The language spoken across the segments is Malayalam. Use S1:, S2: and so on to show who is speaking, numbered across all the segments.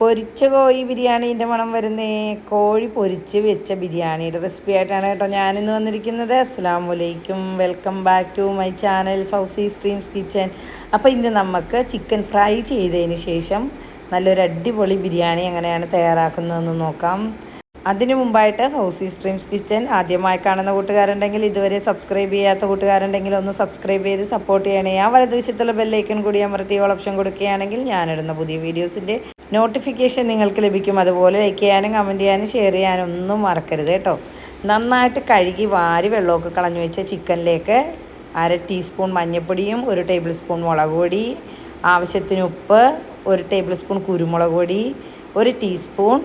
S1: പൊരിച്ച കോഴി ബിരിയാണീന്റെ മണം വരുന്നേ. കോഴി പൊരിച്ച് വെച്ച ബിരിയാണിയുടെ റെസിപ്പി ആയിട്ടാണ് കേട്ടോ ഞാനിന്ന് വന്നിരിക്കുന്നത്. അസ്സാം വലൈക്കും welcome back to my channel Fousi streams kitchen അപ്പോൾ ഇന്ന് നമുക്ക് ചിക്കൻ ഫ്രൈ ചെയ്തതിന് ശേഷം നല്ലൊരു അടിപൊളി ബിരിയാണി എങ്ങനെയാണ് തയ്യാറാക്കുന്നതെന്ന് നോക്കാം. അതിനു മുമ്പായിട്ട് ഹൗസി സ്ട്രീംസ് കിച്ചൻ ആദ്യമായി കാണുന്ന കൂട്ടുകാരുണ്ടെങ്കിൽ ഇതുവരെ സബ്സ്ക്രൈബ് ചെയ്യാത്ത കൂട്ടുകാരുണ്ടെങ്കിൽ ഒന്ന് സബ്സ്ക്രൈബ് ചെയ്ത് സപ്പോർട്ട് ചെയ്യണേ. ആ വലതുവശത്തുള്ള ബെല്ലൈക്കൺ കൂടി അമർത്തി ഓൾ ഓപ്ഷൻ കൊടുക്കുകയാണെങ്കിൽ ഞാനിടുന്ന പുതിയ വീഡിയോസിന്റെ നോട്ടിഫിക്കേഷൻ നിങ്ങൾക്ക് ലഭിക്കും. അതുപോലെ ലൈക്ക് ചെയ്യാനും കമന്റ് ചെയ്യാനും ഷെയർ ചെയ്യാനും ഒന്നും മറക്കരുത് കേട്ടോ. നന്നായിട്ട് കഴുകി വാരി വെള്ളമൊക്കെ കളഞ്ഞു വെച്ച ചിക്കനിലേക്ക് അര ടീസ്പൂൺ മഞ്ഞൾപ്പൊടിയും ഒരു ടേബിൾ സ്പൂൺ മുളക് പൊടി ആവശ്യത്തിന് ഉപ്പ് ഒരു ടേബിൾ സ്പൂൺ കുരുമുളക് പൊടി ഒരു ടീസ്പൂൺ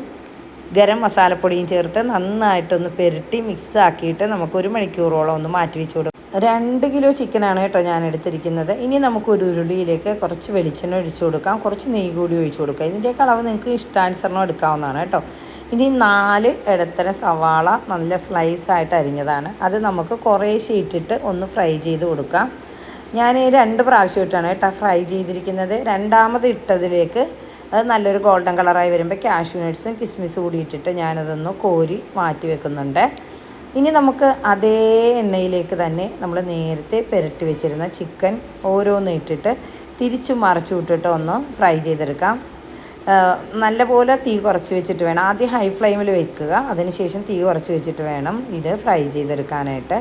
S1: ഗരം മസാലപ്പൊടിയും ചേർത്ത് നന്നായിട്ടൊന്ന് പെരട്ടി മിക്സ് ആക്കിയിട്ട് നമുക്ക് ഒരു മണിക്കൂറോളം ഒന്ന് മാറ്റി വെച്ച് കൊടുക്കും. രണ്ട് കിലോ ചിക്കനാണ് കേട്ടോ ഞാൻ എടുത്തിരിക്കുന്നത് ഇനി നമുക്ക് ഒരു ഉരുളിയിലേക്ക് കുറച്ച് വെളിച്ചെണ്ണ ഒഴിച്ചു കൊടുക്കാം. കുറച്ച് നെയ്യ് കൂടി ഒഴിച്ചു കൊടുക്കാം. ഇതിന്റെയൊക്കെ അളവ് നിങ്ങൾക്ക് ഇഷ്ടാനുസരണം എടുക്കാവുന്നതാണ് കേട്ടോ. ഇനി നാല് ഇടത്തരം സവാള നല്ല സ്ലൈസ് ആയിട്ട് അരിഞ്ഞതാണ്. അത് നമുക്ക് കുറേശ്ശെ ഇട്ടിട്ട് ഒന്ന് ഫ്രൈ ചെയ്ത് കൊടുക്കാം. ഞാൻ രണ്ട് പ്രാവശ്യമായിട്ടാണ് കേട്ടോ ഫ്രൈ ചെയ്തിരിക്കുന്നത്. രണ്ടാമത് ഇട്ടതിലേക്ക് അത് നല്ലൊരു ഗോൾഡൻ കളറായി വരുമ്പോൾ കാഷ്യൂ നട്ട്സും കിസ്മിസും കൂടി ഇട്ടിട്ട് ഞാനതൊന്ന് കോരി മാറ്റി വെക്കുന്നുണ്ട്. ഇനി നമുക്ക് അതേ എണ്ണയിലേക്ക് തന്നെ നമ്മൾ നേരത്തെ പുരട്ടി വെച്ചിരുന്ന ചിക്കൻ ഓരോന്ന് ഇട്ടിട്ട് തിരിച്ചു മറച്ചു വിട്ടിട്ട് ഒന്ന് ഫ്രൈ ചെയ്തെടുക്കാം. നല്ലപോലെ തീ കുറച്ച് വെച്ചിട്ട് വേണം. ആദ്യം ഹൈ ഫ്ലെയിമിൽ വെക്കുക. അതിനുശേഷം തീ കുറച്ച് വെച്ചിട്ട് വേണം ഇത് ഫ്രൈ ചെയ്തെടുക്കാനായിട്ട്.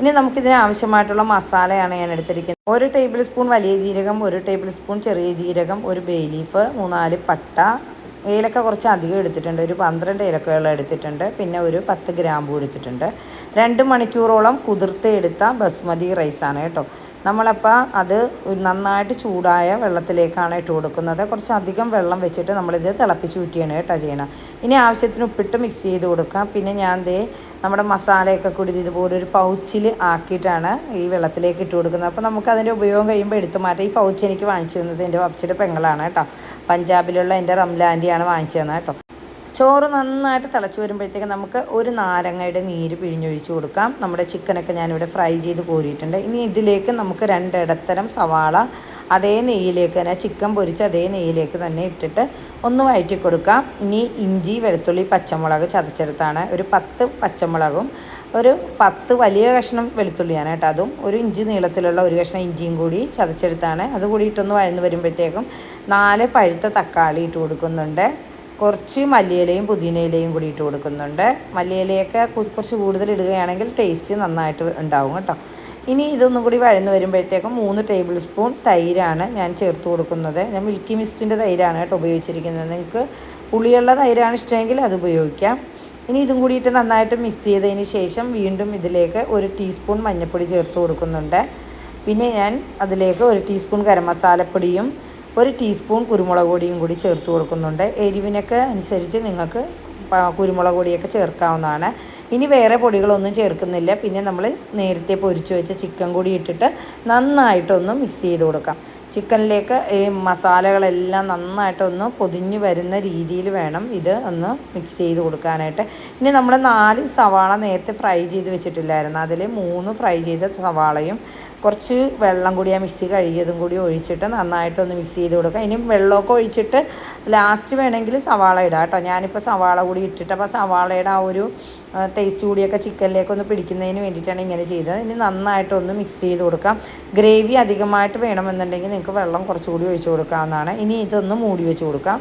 S1: ഇനി നമുക്കിതിന് ആവശ്യമായിട്ടുള്ള മസാലയാണ് ഞാൻ എടുത്തിരിക്കുന്നത്. ഒരു ടേബിൾ സ്പൂൺ വലിയ ജീരകം ഒരു ടേബിൾ സ്പൂൺ ചെറിയ ജീരകം ഒരു ബേ ലീഫ് മൂന്നാൽ പട്ട ഏലക്ക കുറച്ച് അധികം എടുത്തിട്ടുണ്ട്. ഒരു പന്ത്രണ്ട് ഏലക്കകൾ എടുത്തിട്ടുണ്ട്. പിന്നെ ഒരു പത്ത് ഗ്രാമ്പു എടുത്തിട്ടുണ്ട്. രണ്ട് മണിക്കൂറോളം കുതിർത്ത് എടുത്ത ബസ്മതി റൈസാണ് കേട്ടോ. നമ്മളപ്പോൾ അത് നന്നായിട്ട് ചൂടായ വെള്ളത്തിലേക്കാണ് ഇട്ട് കൊടുക്കുന്നത്. കുറച്ച് അധികം വെള്ളം വെച്ചിട്ട് നമ്മളിത് തിളപ്പിച്ച് ഊറ്റിയാണ് കേട്ടോ ചെയ്യണം. ഇനി ആവശ്യത്തിന് ഉപ്പിട്ട് മിക്സ് ചെയ്ത് കൊടുക്കാം. പിന്നെ ഞാൻ ദേ നമ്മുടെ മസാലയൊക്കെ കൂടി ഇതുപോലെ ഒരു പൗച്ചിൽ ആക്കിയിട്ടാണ് ഈ വെള്ളത്തിലേക്ക് ഇട്ട് കൊടുക്കുന്നത്. അപ്പോൾ നമുക്ക് അതിന്റെ ഉപയോഗം കഴിയുമ്പോൾ എടുത്തു മാറ്റാം. ഈ പൗച്ച് എനിക്ക് വാങ്ങിച്ചു തന്നത് എന്റെ പപ്പച്ചിയുടെ പെങ്ങളാണ് കേട്ടോ. പഞ്ചാബിലുള്ള എന്റെ റംലാൻഡിയാണ് വാങ്ങിച്ചു തന്നത് കേട്ടോ. ചോറ് നന്നായിട്ട് തിളച്ച് വരുമ്പോഴത്തേക്ക് നമുക്ക് ഒരു നാരങ്ങയുടെ നീര് പിഴിഞ്ഞൊഴിച്ച് കൊടുക്കാം. നമ്മുടെ ചിക്കനൊക്കെ ഞാനിവിടെ ഫ്രൈ ചെയ്ത് കോരിയിട്ടുണ്ട്. ഇനി ഇതിലേക്ക് നമുക്ക് രണ്ടിടത്തരം സവാള അതേ നെയ്യിലേക്ക് തന്നെ ചിക്കൻ പൊരിച്ച് അതേ നെയ്യിലേക്ക് തന്നെ ഇട്ടിട്ട് ഒന്ന് വഴറ്റി കൊടുക്കാം. ഇനി ഇഞ്ചി വെളുത്തുള്ളി പച്ചമുളക് ചതച്ചെടുത്താണ്. ഒരു പത്ത് പച്ചമുളകും ഒരു പത്ത് വലിയ കഷ്ണം വെളുത്തുള്ളിയാണ് കേട്ടോ അതും. ഒരു ഇഞ്ച് നീളത്തിലുള്ള ഒരു കഷ്ണം ഇഞ്ചിയും കൂടി ചതച്ചെടുത്താണ്. അതുകൂടി ഇട്ടൊന്ന് വഴന്ന് വരുമ്പോഴത്തേക്കും നാല് പഴുത്ത തക്കാളി ഇട്ട് കൊടുക്കുന്നുണ്ട്. കുറച്ച് മല്ലിയിലയും പുതിനയിലയും കൂടി ഇട്ട് കൊടുക്കുന്നുണ്ട്. മല്ലിയിലയൊക്കെ കുറച്ച് കൂടുതൽ ഇടുകയാണെങ്കിൽ ടേസ്റ്റ് നന്നായിട്ട് ഉണ്ടാവും കേട്ടോ. ഇനി ഇതൊന്നും കൂടി വഴന്ന് വരുമ്പോഴത്തേക്കും മൂന്ന് ടേബിൾ സ്പൂൺ തൈരാണ് ഞാൻ ചേർത്ത് കൊടുക്കുന്നത്. ഞാൻ മിൽക്കി മിസ്റ്റിന്റെ തൈരാണ് കേട്ടോ ഉപയോഗിച്ചിരിക്കുന്നത്. നിങ്ങൾക്ക് പുളിയുള്ള തൈരാണ് ഇഷ്ടമെങ്കിൽ അത് ഉപയോഗിക്കാം. ഇനി ഇതും കൂടിയിട്ട് നന്നായിട്ട് മിക്സ് ചെയ്തതിന് ശേഷം വീണ്ടും ഇതിലേക്ക് ഒരു ടീസ്പൂൺ മഞ്ഞൾപ്പൊടി ചേർത്ത് കൊടുക്കുന്നുണ്ട്. പിന്നെ ഞാൻ അതിലേക്ക് ഒരു ടീസ്പൂൺ ഗരം മസാലപ്പൊടിയും ഒരു ടീസ്പൂൺ കുരുമുളക് പൊടിയും കൂടി ചേർത്ത് കൊടുക്കുന്നുണ്ട്. എരിവിനൊക്കെ അനുസരിച്ച് നിങ്ങൾക്ക് കുരുമുളക് പൊടിയൊക്കെ ചേർക്കാവുന്നതാണ്. ഇനി വേറെ പൊടികളൊന്നും ചേർക്കുന്നില്ല. പിന്നെ നമ്മൾ നേരത്തെ പൊരിച്ചു വെച്ച ചിക്കൻ കൂടി ഇട്ടിട്ട് നന്നായിട്ടൊന്ന് മിക്സ് ചെയ്ത് കൊടുക്കാം. ചിക്കനിലേക്ക് ഈ മസാലകളെല്ലാം നന്നായിട്ടൊന്ന് പൊതിഞ്ഞ് വരുന്ന രീതിയിൽ വേണം ഇത് ഒന്ന് മിക്സ് ചെയ്ത് കൊടുക്കാനായിട്ട്. ഇനി നമ്മൾ നാല് സവാള നേരത്തെ ഫ്രൈ ചെയ്ത് വെച്ചിട്ടില്ലായിരുന്നു. അതിൽ മൂന്ന് ഫ്രൈ ചെയ്ത സവാളയും കുറച്ച് വെള്ളം കൂടി ആ മിക്സി കഴുകിയതും കൂടി ഒഴിച്ചിട്ട് നന്നായിട്ടൊന്ന് മിക്സ് ചെയ്ത് കൊടുക്കുക ഇനി വെള്ളമൊക്കെ ഒഴിച്ചിട്ട് ലാസ്റ്റ് വേണമെങ്കിൽ സവാള ഇടാം കേട്ടോ. ഞാനിപ്പോൾ സവാള കൂടി ഇട്ടിട്ട് അപ്പോൾ സവാളയുടെ ആ ഒരു ടേസ്റ്റ് കൂടിയൊക്കെ ചിക്കനിലേക്ക് ഒന്ന് പിടിക്കുന്നതിന് വേണ്ടിയിട്ടാണ് ഇങ്ങനെ ചെയ്തത്. ഇനി നന്നായിട്ടൊന്ന് മിക്സ് ചെയ്ത് കൊടുക്കാം. ഗ്രേവി അധികമായിട്ട് വേണമെന്നുണ്ടെങ്കിൽ നിങ്ങൾക്ക് വെള്ളം കുറച്ചുകൂടി ഒഴിച്ചു കൊടുക്കാവുന്നതാണ്. ഇനി ഇതൊന്ന് മൂടി വെച്ച് കൊടുക്കാം.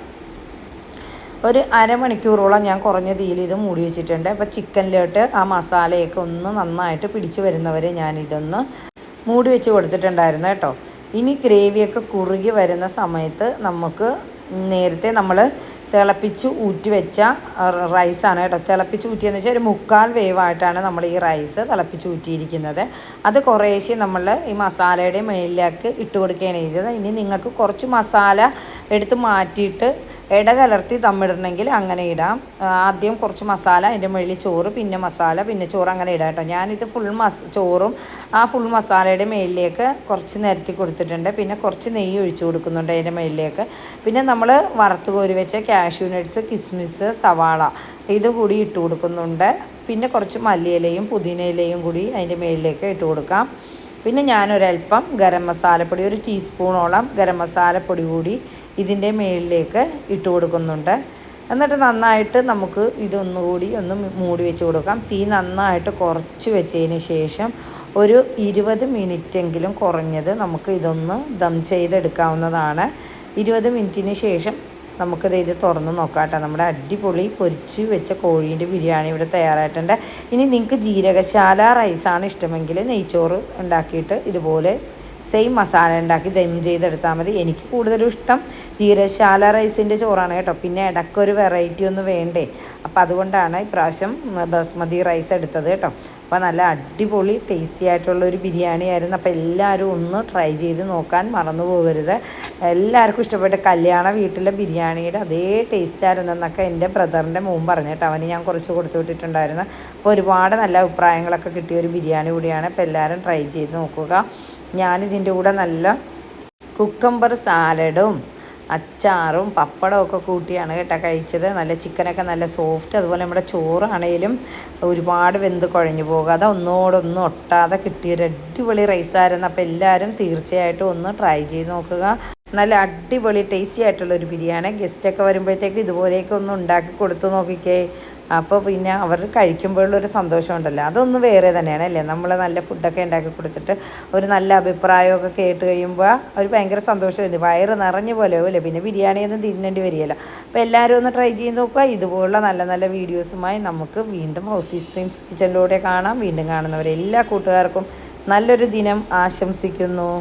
S1: ഒരു അരമണിക്കൂറോളം ഞാൻ കുറഞ്ഞ തീയിൽ ഇത് മൂടി വെച്ചിട്ടുണ്ട്. അപ്പോൾ ചിക്കനിലോട്ട് ആ മസാലയൊക്കെ ഒന്ന് നന്നായിട്ട് പിടിച്ച് വരുന്നവരെ ഞാനിതൊന്ന് മൂടി വെച്ച് കൊടുത്തിട്ടുണ്ടായിരുന്നു കേട്ടോ. ഇനി ഗ്രേവിയൊക്കെ കുറുകി വരുന്ന സമയത്ത് നമുക്ക് നേരത്തെ നമ്മൾ തിളപ്പിച്ച് ഊറ്റി വെച്ച റൈസാണ് കേട്ടോ. തിളപ്പിച്ച് ഊറ്റിയെന്ന് വെച്ചാൽ ഒരു മുക്കാൽ വേവായിട്ടാണ് നമ്മൾ ഈ റൈസ് തിളപ്പിച്ച് ഊറ്റിയിരിക്കുന്നത്. അത് കുറേശ്ശെ നമ്മൾ ഈ മസാലയുടെ മേലിലേക്ക് ഇട്ട് കൊടുക്കുകയാണ് ചെയ്തത്. ഇനി നിങ്ങൾക്ക് കുറച്ച് മസാല എടുത്ത് മാറ്റിയിട്ട് ഇടകലർത്തി തമ്മിടണമെങ്കിൽ അങ്ങനെ ഇടാം. ആദ്യം കുറച്ച് മസാല അതിന്റെ മുകളിൽ ചോറ് പിന്നെ മസാല പിന്നെ ചോറ് അങ്ങനെ ഇടാം കേട്ടോ. ഞാനിത് ഫുൾ മസ ചോറും ആ ഫുൾ മസാലയുടെ മേളിലേക്ക് കുറച്ച് നിരത്തി കൊടുത്തിട്ടുണ്ട്. പിന്നെ കുറച്ച് നെയ്യ് ഒഴിച്ചു കൊടുക്കുന്നുണ്ട് അതിന്റെ മേളിലേക്ക്. പിന്നെ നമ്മൾ വറുത്ത് കോരി വെച്ച കാഷ്യൂ നട്ട്സ് കിസ്മിസ് സവാള ഇത് കൂടി ഇട്ട് കൊടുക്കുന്നുണ്ട്. പിന്നെ കുറച്ച് മല്ലിയിലയും പുതിനയിലയും കൂടി അതിന്റെ മേളിലേക്ക് ഇട്ട് കൊടുക്കാം. പിന്നെ ഞാനൊരൽപ്പം ഗരം മസാലപ്പൊടി ഒരു ടീസ്പൂണോളം ഗരം മസാലപ്പൊടി കൂടി ഇതിന്റെ മേളിലേക്ക് ഇട്ട് കൊടുക്കുന്നുണ്ട്. എന്നിട്ട് നന്നായിട്ട് നമുക്ക് ഇതൊന്നുകൂടി ഒന്ന് മൂടി വെച്ച് കൊടുക്കാം. തീ നന്നായിട്ട് കുറച്ച് വെച്ചതിന് ശേഷം ഒരു ഇരുപത് മിനിറ്റെങ്കിലും കുറഞ്ഞത് നമുക്ക് ഇതൊന്ന് ദം ചെയ്തെടുക്കാവുന്നതാണ്. ഇരുപത് മിനിറ്റിന് ശേഷം നമുക്കിത് ഇത് തുറന്ന് നോക്കാം കേട്ടോ നമ്മുടെ അടിപൊളി പൊരിച്ച് വെച്ച കോഴീന്റെ ബിരിയാണി ഇവിടെ തയ്യാറായിട്ടുണ്ട്. ഇനി നിങ്ങൾക്ക് ജീരകശാല റൈസാണ് ഇഷ്ടമെങ്കിൽ നെയ്ച്ചോറ് ഉണ്ടാക്കിയിട്ട് ഇതുപോലെ സെയിം മസാല ഉണ്ടാക്കി ദം ചെയ്തെടുത്താൽ മതി. എനിക്ക് കൂടുതലും ഇഷ്ടം ജീരശാല റൈസിന്റെ ചോറാണ് കേട്ടോ. പിന്നെ ഇടയ്ക്കൊരു വെറൈറ്റി ഒന്ന് വേണ്ടേ. അപ്പോൾ അതുകൊണ്ടാണ് ഇപ്രാവശ്യം ബസ്മതി റൈസ് എടുത്തത് കേട്ടോ. അപ്പോൾ നല്ല അടിപൊളി ടേസ്റ്റി ആയിട്ടുള്ള ഒരു ബിരിയാണി ആയിരുന്നു. അപ്പോൾ എല്ലാവരും ഒന്ന് ട്രൈ ചെയ്ത് നോക്കാൻ മറന്നു പോകരുത്. എല്ലാവർക്കും ഇഷ്ടപ്പെട്ട കല്യാണ വീട്ടിലെ ബിരിയാണിയുടെ അതേ ടേസ്റ്റ് ആയിരുന്നു എന്നൊക്കെ എന്റെ ബ്രദറിന്റെ മുമ്പ് പറഞ്ഞു കേട്ടോ. അവന് ഞാൻ കുറച്ച് കൊടുത്തു വിട്ടിട്ടുണ്ടായിരുന്നു. അപ്പോൾ ഒരുപാട് നല്ല അഭിപ്രായങ്ങളൊക്കെ കിട്ടിയ ഒരു ബിരിയാണി കൂടിയാണ്. അപ്പോൾ എല്ലാവരും ട്രൈ ചെയ്ത് നോക്കുക. ഞാനിതിന്റെ കൂടെ നല്ല കുക്കമ്പർ സാലഡും അച്ചാറും പപ്പടവും ഒക്കെ കൂട്ടിയാണ് കേട്ടോ കഴിച്ചത്. നല്ല ചിക്കനൊക്കെ നല്ല സോഫ്റ്റ് അതുപോലെ നമ്മുടെ ചോറാണേലും ഒരുപാട് വെന്ത് കുഴഞ്ഞു പോകാതെ ഒന്നോടൊന്നും ഒട്ടാതെ കിട്ടിയൊരു അടിപൊളി റൈസായിരുന്നു അപ്പോൾ എല്ലാവരും തീർച്ചയായിട്ടും ഒന്ന് ട്രൈ ചെയ്ത് നോക്കുക. നല്ല അടിപൊളി ടേസ്റ്റി ആയിട്ടുള്ള ഒരു ബിരിയാണി ഗസ്റ്റൊക്കെ വരുമ്പോഴത്തേക്ക് ഇതുപോലെയൊക്കെ ഒന്ന് ഉണ്ടാക്കി കൊടുത്തു നോക്കിക്കേ. അപ്പോൾ പിന്നെ അവർ കഴിക്കുമ്പോഴുള്ളൊരു സന്തോഷമുണ്ടല്ലോ അതൊന്ന് വേറെ തന്നെയാണ് അല്ലേ? നമ്മൾ നല്ല ഫുഡൊക്കെ ഉണ്ടാക്കി കൊടുത്തിട്ട് ഒരു നല്ല അഭിപ്രായമൊക്കെ കേട്ട് കഴിയുമ്പോൾ അവർ ഭയങ്കര സന്തോഷമുണ്ട് വയറ് നിറഞ്ഞ പോലെ അല്ലേ? പിന്നെ ബിരിയാണിയൊന്നും തിന്നേണ്ടി വരികയില്ല. അപ്പോൾ എല്ലാവരും ഒന്ന് ട്രൈ ചെയ്ത് നോക്കുക. ഇതുപോലുള്ള നല്ല നല്ല വീഡിയോസുമായി നമുക്ക് വീണ്ടും ഹൗസി സ്ട്രീംസ് കിച്ചണിലൂടെ കാണാം. വീണ്ടും കാണുന്നവരെ എല്ലാ കൂട്ടുകാർക്കും നല്ലൊരു ദിനം ആശംസിക്കുന്നു.